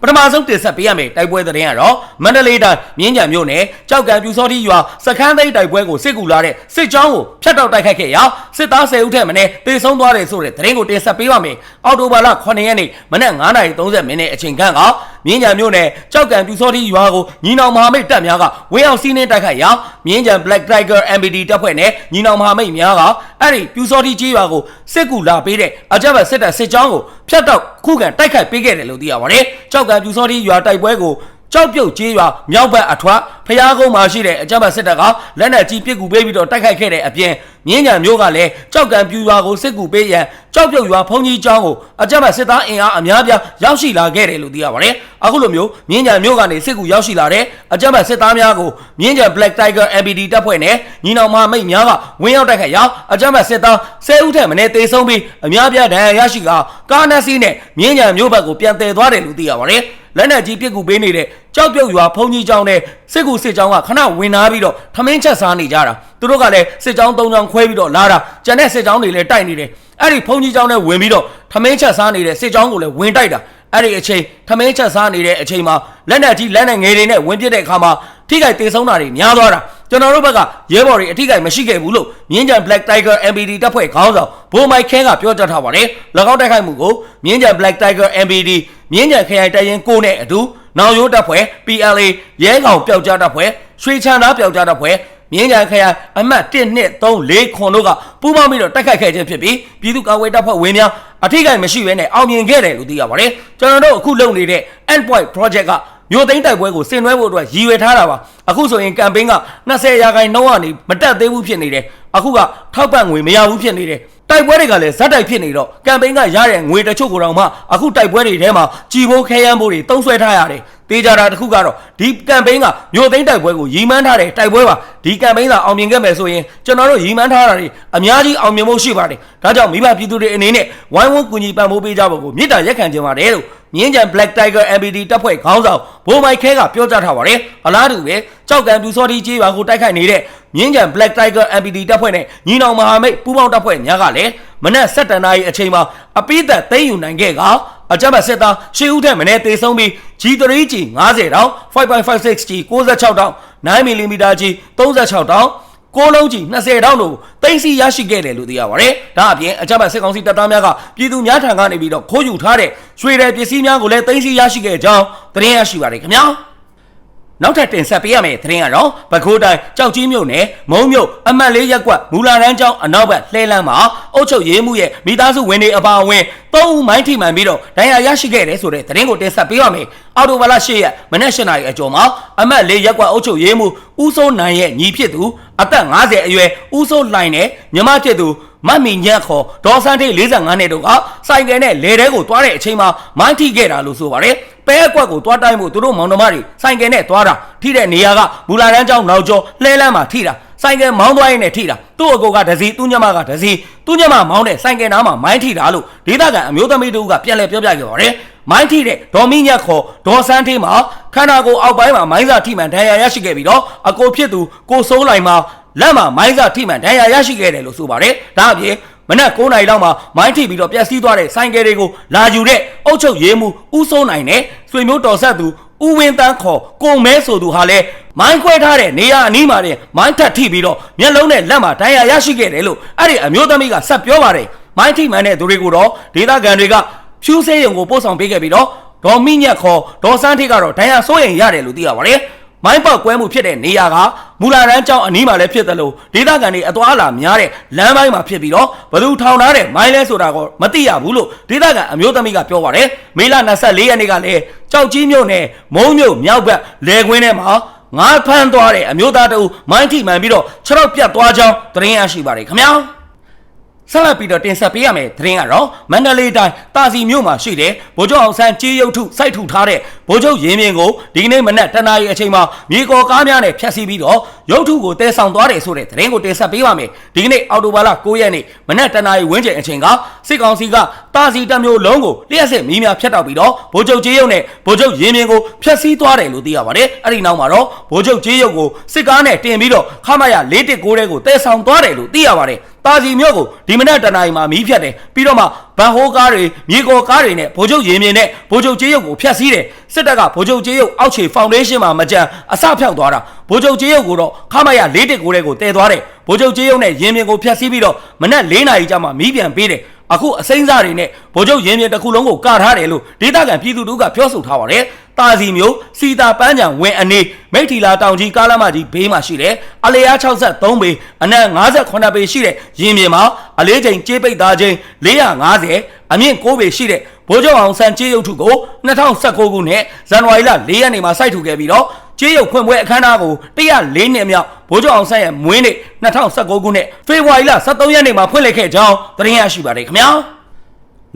ပထမဆုံးတင်ဆက်ပေးရမယ်တိုက်ပွဲသတင်းကတော့မန္တလေးတိုင်းမြင်းကြံမြို့နယ်ကြောက်ကံပြူစောတိရွာစခန်းသိမ်းတိုက်ပွဲကိုစစ်ကူလာတဲ့စစ်ကြောင်းကိုဖျက်တောက်တိုက်ခိုက်ခဲ့ရာစစ်သား10ဦးထက်မနည်းတေဆုံးသွားတယ်ဆိုတဲ့သတင်းကိုတင်ဆက်ပေးပါမယ်အော်တိုဘာလ9ရက်နေ့မနက်9:30မိနစ်အချိန်ခန့်ကမြင်းကြံမြို့နယ်ကြောက်ကံပြူစောတိရွာကိုညီနောင်မဟာမိတ်တပ်များကဝင်းအောင်စီးနှင်းတိုက်ခိုက်ရာမြင်းကြံ Black Tiger MBD တပ်ဖွဲ့နဲ့ညီနောင်မဟာမိတ်များက အဲ့ဒီပြူစောတိကြီးရွာကိုစစ်ကူလာပေးတဲ့အကြမ်းဖက်စစ်တပ်စစ်ကြောင်းကိုဖျက်တောက်ခုခံတိုက်ခိုက်ပေးခဲ့တယ်လို့သိရပါတယ်။ကြောက်ကံပြူစောတိရွာတိုက်ပွဲကို ကြောက်ပြုတ်ကြီးရွာမြောက်ဘက်အထွတ်ဖျားကုန်းမှာရှိတဲ့အကြမ်းဖက်စစ်တပ်ကလက်နက်ကြီးပစ်ကူပေးပြီးတော့တိုက်ခိုက်ခဲ့တဲ့အပြင်မြင်းကြံမျိုးကလည်းကြောက်ကံပြူရွာကိုစစ်ကူပေးရန်ကြောက်ပြုတ်ရွာဖုန်ကြီးကျောင်းကိုအကြမ်းဖက်စစ်သားအင်အားအများပြားရောက်ရှိလာခဲ့တယ်လို့သိရပါတယ်။အခုလိုမျိုးမြင်းကြံမျိုးကနေစစ်ကူရောက်ရှိလာတဲ့အကြမ်းဖက်စစ်သားများကိုမြင်းကြံ Black Tiger MBD တပ်ဖွဲ့နဲ့ညီနောင်မဟာမိတ်များကဝင်းရောက်တိုက်ခိုက်ရာအကြမ်းဖက်စစ်သား10ဦးထက်မနည်းတေဆုံးပြီးအများပြားဒဏ်ရာရရှိကကားနက်စီးနဲ့မြင်းကြံမျိုးဘက်ကိုပြန်တည်သွားတယ်လို့သိရပါတယ်။လက်နက်ကြီးပစ်ကူပေးနေတဲ့ ကြောက်ပြုတ်ရွာဖုန်ကြီးကျောင်းနဲ့စစ်ကူစစ်ကျောင်းကခဏဝင်လာပြီးတော့ထမင်းချက်စားနေကြတာသူတို့ကလည်းစစ်ကျောင်း၃ကျောင်းခွဲပြီးတော့လာတာကျန်တဲ့စစ်ကျောင်းတွေလည်းတိုက်နေတယ်အဲ့ဒီဖုန်ကြီးကျောင်းနဲ့ဝင်ပြီးတော့ထမင်းချက်စားနေတဲ့စစ်ကျောင်းကိုလည်းဝင်တိုက်တာအဲ့ဒီအချိန်ထမင်းချက်စားနေတဲ့အချိန်မှာလက်နက်ကြီးလက်နက်ငယ်တွေနဲ့ဝင်ပစ်တဲ့အခါမှာထိခိုက်တေဆုံးတာတွေများသွားတာကျွန်တော်တို့ဘက်ကရဲဘော်တွေအထိခိုက်မရှိခဲ့ဘူးလို့မြင်းကြံ Black Tiger MBD တပ်ဖွဲ့ခေါင်းဆောင်ဘိုးမိုက်ခဲကပြောကြားထားပါတယ်၎င်းတိုက်ခိုက်မှုကိုမြင်းကြံ Black Tiger MBD မြင်းကြံခရိုင်တိုင်ရင်ကိုနဲ့အတူ နောင်ရိုးတပ်ဖွဲ့ PLA ရဲကောင်ပျောက်ကြားတပ်ဖွဲ့ရွှေချမ်းသားပျောက်ကြားတပ်ဖွဲ့မြင်းကြံခရိုင်အမှတ်1 2 3 4ခွန်တို့ကပူးပေါင်းပြီးတော့တိုက်ခိုက်ခဲ့ခြင်းဖြစ်ပြီးပြည်သူ့ကာကွယ်တပ်ဖွဲ့ဝင်များအထိကိမရှိဘဲနဲ့အောင်မြင်ခဲ့တယ်လို့သိရပါတယ်ကျွန်တော်တို့အခုလုပ်နေတဲ့ Endpoint Project ကမြို့သိမ်းတိုက်ပွဲကိုဆင်နွှဲဖို့အတွက်ရည်ရွယ်ထားတာပါအခုဆိုရင်ကမ်ပိန်းက20ရာခိုင်နှုန်းကနေမတက်သေးဘူးဖြစ်နေတယ်အခုကထောက်ပံ့ငွေမရဘူးဖြစ်နေတယ် တိုက်ပွဲတွေကလည်းဇက်တိုက်ဖြစ်နေတော့ကမ်ပိန်းကရတဲ့ငွေတချို့ကိုတော့မှအခုတိုက်ပွဲတွေထဲမှာကြီးဖို့ခဲယမ်းဖို့တွေတုံးဆွဲထားရတယ်တေးကြတာတခုကတော့ဒီကမ်ပိန်းကမြို့သိမ်းတိုက်ပွဲကိုရီမန်းထားတဲ့တိုက်ပွဲပါဒီကမ်ပိန်းကအောင်မြင်ခဲ့မယ်ဆိုရင်ကျွန်တော်တို့ရီမန်းထားတာတွေအများကြီးအောင်မြင်ဖို့ရှိပါတယ်ဒါကြောင့်မိဘပြည်သူတွေအနေနဲ့ဝိုင်းဝန်းကူညီပံ့ပိုးပေးကြဖို့ကိုမြစ်တာရက်ခံကြပါတယ်လို့မြင်းကြံ Black Tiger MBD တပ်ဖွဲ့ခေါင်းဆောင်ဘိုးမိုက်ခဲကပြောကြားထားပါတယ်အလားတူပဲ ကြောက်ကံပြူစောတိကြီးရွာကိုတိုက်ခိုက်နေတဲ့မြင်းကြံ Black Tiger MBD တပ်ဖွဲ့နဲ့ညီနောင်မဟာမိတ်ပူးပေါင်းတပ်ဖွဲ့များကလည်းမနက်7:00နာရီအချိန်မှာအပိသက်သိမ်းယူနိုင်ခဲ့ကအကြမ်းဖက်စစ်သားရှေးဦးထက်မင်းတေဆုံးပြီး G3G 90တောင် 5.56G 66တောင် 9mm G 36တောင်ကိုလုံးကြီး20တောင်းတို့တင်စီရရှိခဲ့တယ်လို့သိရပါတယ်။ဒါအပြင်အကြမ်းဖက်စစ်ကောင်စီတပ်သားများကပြည်သူများထံကနေပြီးတော့ခိုးယူထားတဲ့ရွှေတဲ့ပစ္စည်းများကိုလည်းတင်စီရရှိခဲ့ကြောင်းသတင်းရရှိပါတယ်ခင်ဗျာ။ နောက်ထပ်တင်ဆက်ပေးရမယ့်သတင်းကတော့ပဲခူးတိုင်းကြောက်ကြီးမြို့နယ်မုံမြို့အမှတ်လေးရက်ကွက်မူလာရန်ကျောင်းအနောက်ဘက်လှဲလန်းမှာအုတ်ချုပ်ရေးမှုရဲ့မိသားစုဝင်တွေအပါအဝင်၃ဦးမိုင်းထိမှန်ပြီးတော့ဒဏ်ရာရရှိခဲ့တယ်ဆိုတဲ့သတင်းကိုတင်ဆက်ပေးရမယ်။အော်တိုဘာလ၈ရက်မနက်၈နာရီအကျော်မှာအမှတ်လေးရက်ကွက်အုတ်ချုပ်ရေးမှုဦးစိုးနိုင်ရဲ့ညီဖြစ်သူ အသက်50အရွယ်ဦးစိုးလှိုင်နဲ့မြမဖြစ်သူမတ်မီညက်ခေါ်ဒေါ်စန်းထိတ်45နှစ်တို့ကစိုက်ကယ်နဲ့လေတဲကိုတွားတဲ့အချိန်မှာမိုင်းထိခဲ့တာလို့ဆိုပါတယ်ပဲအကွက်ကိုတွားတိုင်းမှုသူတို့မောင်နှမတွေစိုက်ကယ်နဲ့တွားတာထိတဲ့နေရာကမူလာရန်ကျောင်းနောက်ကျော်လှဲလန်းမှာထိတာဆိုင်ကယ်မောင်းသွားရင်လည်းထိတာသူ့အကိုကဒစီသူ့ညမကဒစီသူ့ညမမောင်းတဲ့ဆိုင်ကယ်နားမှာမိုင်းထိတာလို့ဒေသခံအမျိုးသမီးတို့ကပြန်လဲပြောပြခဲ့ပါတယ် မိုင်းထိတဲ့ဒေါ်မင်းညက်ခေါ်ဒေါ်စန်းထေးမှာခန္ဓာကိုယ်အောက်ပိုင်းမှာမိုင်းစာထိမှန်ဒဏ်ရာရရှိခဲ့ပြီးတော့အကိုဖြစ်သူကိုစိုးလိုက်မှာလက်မှာမိုင်းစာထိမှန်ဒဏ်ရာရရှိခဲ့တယ်လို့ဆိုပါတယ်ဒါအပြင်မနက်9:00နာရီလောက်မှာမိုင်းထိပြီးတော့ပျက်စီးသွားတဲ့ဆိုင်ကယ်တွေကိုလာယူတဲ့အုတ်ချုပ်ရေးမှုဦးစိုးနိုင်နဲ့ဆွေမျိုးတော်ဆက်သူဦးဝင်းတန်းခေါ်ကိုမဲဆိုသူဟာလည်းမိုင်းခွဲထားတဲ့နေရာအနီးမှာတင်မိုင်းထပ်ထိပြီးတော့မျက်လုံးနဲ့လက်မှာဒဏ်ရာရရှိခဲ့တယ်လို့အဲ့ဒီအမျိုးသမီးကဆက်ပြောပါတယ်မိုင်းထိမှန်တဲ့သူတွေကိုတော့ဒေသခံတွေက ဖြူးဆေးရုံကိုပို့ဆောင်ပေးခဲ့ပြီးတော့ဒေါ်မိညက်ခေါ်ဒေါ်စန်းထိကတော့ဒဏ်ရာစိုးရင်ရတယ်လို့သိရပါတယ်မိုင်းပေါက်ကွဲမှုဖြစ်တဲ့နေရာကမူလာရန်ကျောင်းအနီးမှာလည်းဖြစ်တယ်လို့ဒေသခံတွေအသွားအလာများတဲ့လမ်းပိုင်းမှာဖြစ်ပြီးတော့ဘသူထောင်ထားတဲ့မိုင်းလဲဆိုတာကိုမသိရဘူးလို့ဒေသခံအမျိုးသမီးကပြောပါတယ်မေလ24ရက်နေ့ကလည်းကြောက်ကြီးမြို့နယ်မုံမြို့မြောက်ဘက်လယ်ကွင်းထဲမှာငါးဖမ်းသွားတဲ့အမျိုးသားတအုပ်မိုင်းထိမှန်ပြီးတော့ခြေထောက်ပြတ်သွားကြောင်းသတင်းရရှိပါတယ်ခင်ဗျာ ဆက်လက်ပြီးတော့တင်ဆက်ပေးရမယ်သတင်းကတော့မန္တလေးတိုင်းတာစီမြို့မှာရှိတဲ့ဗိုလ်ချုပ်အောင်ဆန်းကြေးရုပ်ထုစိုက်ထုထားတဲ့ဗိုလ်ချုပ်ရင်းမြင်ကိုဒီကနေ့မနက်တနာရီအချိန်မှာမြေကော်ကားများနဲ့ဖျက်ဆီးပြီးတော့ရုပ်ထုကိုတည်ဆောင်သွားတယ်ဆိုတဲ့သတင်းကိုတင်ဆက်ပေးပါမယ်ဒီကနေ့အော်တိုဘာလ9ရက်နေ့မနက်တနာရီဝန်းကျင်အချိန်ကစစ်ကောင်စီကတာစီတပ်မျိုးလုံးကိုလျှက်စစ်မီးများဖျက်တောက်ပြီးတော့ဗိုလ်ချုပ်ကြေးရုပ်နဲ့ဗိုလ်ချုပ်ရင်းမြင်ကိုဖျက်ဆီးသွားတယ်လို့သိရပါတယ်အဲ့ဒီနောက်မှာတော့ဗိုလ်ချုပ်ကြေးရုပ်ကိုစစ်ကားနဲ့တင်ပြီးတော့ခမရ419တဲ့ကိုတည်ဆောင်သွားတယ်လို့သိရပါတယ်တာစီမြို့ကိုဒီမနက်တနာရီမှာမီးဖြတ်တယ်ပြီးတော့မှဗန်ဟိုးကားတွေမြေကော်ကားတွေနဲ့ဗိုလ်ချုပ်ရင်မြင်နဲ့ဗိုလ်ချုပ်ကျေးရုပ်ကိုဖျက်ဆီးတယ်စစ်တပ်ကဗိုလ်ချုပ်ကျေးရုပ်အောက်ခြေဖောင်ဒေးရှင်းမှာမကြံအစဖြောက်သွားတာဗိုလ်ချုပ်ကျေးရုပ်ကိုတော့ခမရ၄တက်ကိုတဲ့ကိုတည်သွားတယ်ဗိုလ်ချုပ်ကျေးရုပ်နဲ့ရင်မြင်ကိုဖျက်ဆီးပြီးတော့မနက်၄နာရီကြာမှမီးပြန်ပေးတယ် အခုအစိမ့်စားတွေနဲ့ဗိုလ်ချုပ်ရင်မြင်တစ်ခုလုံးကိုကထားတယ်လို့ဒေသခံပြည်သူတို့ကပြောဆိုထားပါတယ်တာစီမျိုးစီတာပန်းချံဝင်အနေမိထီလာတောင်ကြီးကားလမ်းမကြီးဘေးမှာရှိတယ်အလေယာ63ပေအနက်58ပေရှိတဲ့ရင်မြင်မှာအလေးချိန်ကြေးပိတ်သားချိန်450အမြင့်6ပေရှိတဲ့ဗိုလ်ချုပ်အောင်ဆန်းကြေးရုပ်ထုကို2019ခုနှစ်ဇန်နဝါရီလ4ရက်နေ့မှာစိုက်ထူခဲ့ပြီးတော့ ကြေးရုပ်ဖွင့်ပွဲအခမ်းအနားကို104နှစ်မြောက်ဗိုလ်ချုပ်အောင်ဆန်းရဲ့မွေးနေ့2019ခုနှစ်ဖေဖော်ဝါရီလ23ရက်နေ့မှာဖွင့်လှစ်ခဲ့ကြောင်းသတင်းရရှိပါတယ်ခင်ဗျာ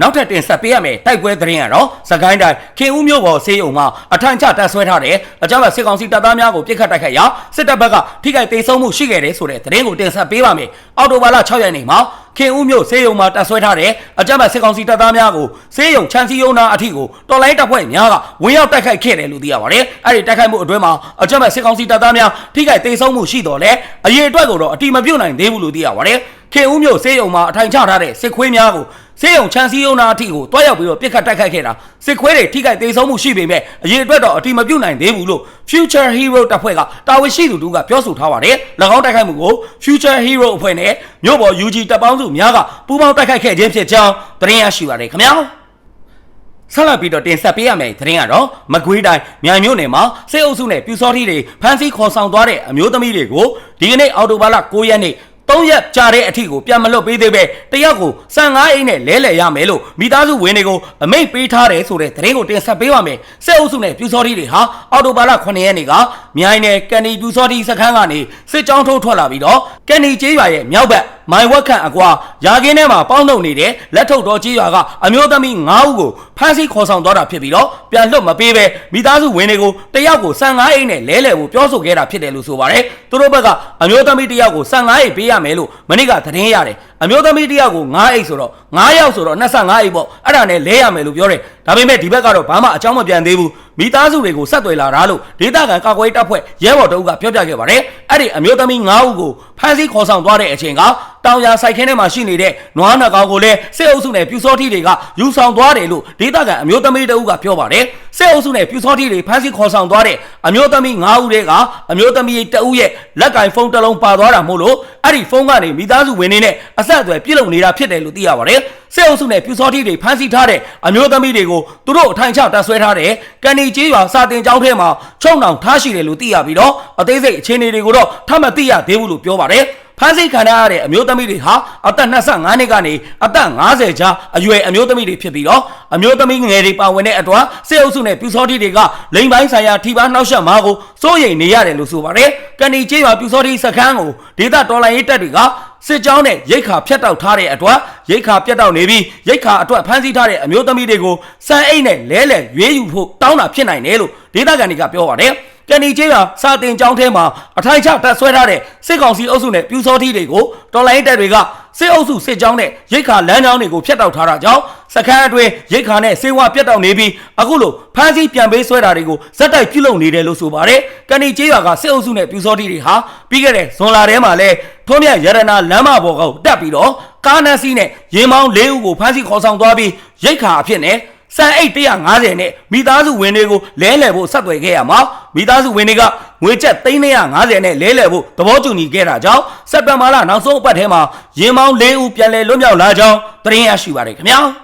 နောက်ထပ်တင်ဆက်ပေးရမယ်တိုက်ပွဲသတင်းကတော့စကိုင်းတိုင်းခင်ဦးမြို့ပေါ်ဆေးရုံမှာအထံချတပ်ဆွဲထားတဲ့အကြောင်းစစ်ကောင်စီတပ်သားများကိုပြစ်ခတ်တိုက်ခိုက်ရာစစ်တပ်ဘက်ကထိခိုက်ဒေဆုံးမှုရှိခဲ့တယ်ဆိုတဲ့သတင်းကိုတင်ဆက်ပေးပါမယ်အော်တိုဘာလ6ရက်နေ့မှာခင်ဦးမြို့ဆေးရုံမှာတပ်ဆွဲထားတဲ့အကြမ်းဖက်စစ်ကောင်စီတပ်သားများကိုဆေးရုံချမ်းစီယုံနာအထိကိုတော်လိုင်းတပ်ဖွဲ့များကဝင်ရောက်တိုက်ခိုက်ခဲ့တယ်လို့သိရပါတယ်။အဲ့ဒီတိုက်ခိုက်မှုအတွင်းမှာအကြမ်းဖက်စစ်ကောင်စီတပ်သားများထိခိုက်ဒေဆုံးမှုရှိတော်လဲအရေးအတွက်ကိုတော့အတိမပြုတ်နိုင်သေးဘူးလို့သိရပါတယ်။ ခင်ဦးမြို့ဆေးရုံမှာအထိုင်ချထားတဲ့စစ်ခွေးများကိုဆေးရုံချမ်းစီယုံနာအထိကိုတွားရောက်ပြီးတော့ပြစ်ခတ်တိုက်ခိုက်ခဲ့တာစစ်ခွေးတွေထိခိုက်ဒေဆုံးမှုရှိပေမဲ့အရေးအတွက်တော့အတိမပြုတ်နိုင်သေးဘူးလို့ Future Hero တပ်ဖွဲ့ကတာဝန်ရှိသူတို့ကပြောဆိုထားပါတယ်။၎င်းတိုက်ခိုက်မှုကို Future Hero အဖွဲ့နဲ့မြို့ပေါ် UG တပ်ပေါင်းစုများကပူးပေါင်းတိုက်ခိုက်ခဲ့ခြင်းဖြစ်ကြောင်းသတင်းရရှိပါတယ်ခင်ဗျာ။ဆက်လက်ပြီးတော့တင်ဆက်ပေးရမယ့်သတင်းကတော့မကွေးတိုင်းမြိုင်မြို့နယ်မှာစစ်အုပ်စုနဲ့ပြူစောထီတွေဖမ်းဆီးခေါ်ဆောင်သွားတဲ့အမျိုးသမီးတွေကိုဒီကနေ့အော်တိုဘာလ9ရက်နေ့ သုံးရက်ကြာတဲ့အထိကိုပြန်မလွတ်ပေးသေးပဲတယောက်ကို15အိတ်နဲ့လဲလှယ်ရမယ်လို့မိသားစုဝင်တွေကိုအမိန့်ပေးထားတယ်ဆိုတဲ့သတင်းကိုတင်ဆက်ပေးပါမယ်။စစ်အုပ်စုနဲ့ပြူစောတီတွေဟာအော်တိုဘာလ9ရက်နေ့ကမြိုင်နယ်ကန်နီပြူစောတီစခန်းကနေစစ်ကြောင်းထိုးထွက်လာပြီးတော့ကန်နီကျေးရွာရဲ့မြောက်ဘက်မိုင်ဝက်ခန့်အကွာရာကင်းထဲမှာပေါင်းနှုတ်နေတဲ့လက်ထုတ်တော်ကြီးရွာကအမျိုးသမီး9ဦးကိုဖမ်းဆီးခေါ်ဆောင်သွားတာဖြစ်ပြီးတော့ပြန်လွတ်မပေးပဲမိသားစုဝင်တွေကိုတယောက်ကို15အိတ်နဲ့လဲလှယ်ဖို့ပြောဆိုခဲ့တာဖြစ်တယ်လို့ဆိုပါတယ်သူတို့ဘက်ကအမျိုးသမီးတယောက်ကို15အိတ်ပေးရမယ်လို့မနေ့ကသတင်းရတယ်အမျိုးသမီးတယောက်ကို9အိတ်ဆိုတော့9ယောက်ဆိုတော့25အိတ်ပေါ့အဲ့ဒါနဲ့လဲရမယ်လို့ပြောတယ်ဒါပေမဲ့ဒီဘက်ကတော့ဘာမှအကြောင်းမပြန်သေးဘူးမိသားစုတွေကိုဆက်သွယ်လာတာလို့ဒေသခံကာကွယ်တပ်ဖွဲ့ရဲဘော်တို့ကပြောပြခဲ့ပါတယ်အဲ့ဒီအမျိုးသမီး9ဦးကိုဖမ်းဆီးခေါ်ဆောင်သွားတဲ့အချိန်က တောင်ယာစိုက်ခင်းထဲမှာရှိနေတဲ့နွားနှကောင်ကိုလည်းစစ်အုပ်စုနဲ့ပြူစောထီတွေကယူဆောင်သွားတယ်လို့ဒေသခံအမျိုးသမီးတအုပ်ကပြောပါတယ်စစ်အုပ်စုနဲ့ပြူစောထီတွေဖမ်းဆီးခေါ်ဆောင်သွားတဲ့အမျိုးသမီး9ဦးတွေကအမျိုးသမီးတအုပ်ရဲ့လက်ကင်ဖုန်းတစ်လုံးပါသွားတာမို့လို့အဲ့ဒီဖုန်းကနေမိသားစုဝင်နေနဲ့အဆက်အသွယ်ပြစ်လုံနေတာဖြစ်တယ်လို့သိရပါတယ်စစ်အုပ်စုနဲ့ပြူစောထီတွေဖမ်းဆီးထားတဲ့အမျိုးသမီးတွေကိုသူတို့အထိုင်ချတပ်ဆွဲထားတဲ့ကန်နီကျေးရွာစာတင်ကျောင်းထဲမှာချုံနှောင်ထားရှိတယ်လို့သိရပြီးတော့အသေးစိတ်အခြေအနေတွေကိုတော့ထပ်မသိရသေးဘူးလို့ပြောပါတယ် ဖမ်းဆီးခံရတဲ့အမျိုးသမီးတွေဟာအသက်25နှစ်ကနေအသက်50ကြားအရွယ်အမျိုးသမီးတွေဖြစ်ပြီးတော့အမျိုးသမီးငယ်တွေပါဝင်တဲ့အတွက်စစ်အုပ်စုနဲ့ပြူစောတိတွေကလိန်ပိုင်းဆိုင်ရာထိပါနှောက်ယှက်မှာကိုစိုးရိမ်နေရတယ်လို့ဆိုပါတယ်။ကန်ဒီကျေးရွာပြူစောတိစခန်းကိုဒေသတော်လိုင်းရေးတပ်တွေက စစ်ကြောင်းနဲ့ရိတ်ခါဖျက်တောက်ထားတဲ့အတွက်ရိတ်ခါပြတ်တောက်နေပြီးရိတ်ခါအတွက်ဖမ်းဆီးထားတဲ့အမျိုးသမီးတွေကိုစံအိတ်နဲ့လဲလှယ်ရွေးယူဖို့တောင်းတာဖြစ်နိုင်တယ်လို့ဒေသခံတွေကပြောပါတယ်။ကန်ဒီကျေးရွာစာတင်ကျောင်းထဲမှာအထိုင်ချတပ်ဆွဲထားတဲ့စစ်ကောင်စီအုပ်စုနဲ့ပြူစောထီတွေကိုတော်လိုင်းတပ်တွေကစစ်အုပ်စုစစ်ကြောင်းနဲ့ရိတ်ခါလမ်းကြောင်းတွေကိုဖျက်တောက်ထားတာကြောင့် စခန်းအတွင်းရိတ်ခါနဲ့စေဝါပြတ်တောက်နေပြီးအခုလိုဖမ်းဆီးပြန်ပေးဆွဲတာတွေကိုဇက်တိုက်ပြုလုပ်နေတယ်လို့ဆိုပါတယ်။ကန်ဒီကျေးရွာကစစ်အုပ်စုနဲ့ပြူစောထီတွေဟာပြီးခဲ့တဲ့ဇွန်လထဲမှာလဲထုံးမြရတနာလမ်းမပေါ်ကိုတက်ပြီးတော့ကားနက်စီးနဲ့ရင်မောင်း၄ဦးကိုဖမ်းဆီးခေါ်ဆောင်သွားပြီးရိတ်ခါအဖြစ်နဲ့စံအိတ်150နဲ့မိသားစုဝင်တွေကိုလဲလှယ်ဖို့ဆက်သွယ်ခဲ့ရမှာမိသားစုဝင်တွေကငွေကျပ်350နဲ့လဲလှယ်ဖို့သဘောတူညီခဲ့တာကြောင့်စက်တင်ဘာလနောက်ဆုံးအပတ်ထဲမှာရင်မောင်း၄ဦးပြန်လည်လွတ်မြောက်လာကြောင်းသတင်းရရှိပါတယ်ခင်ဗျာ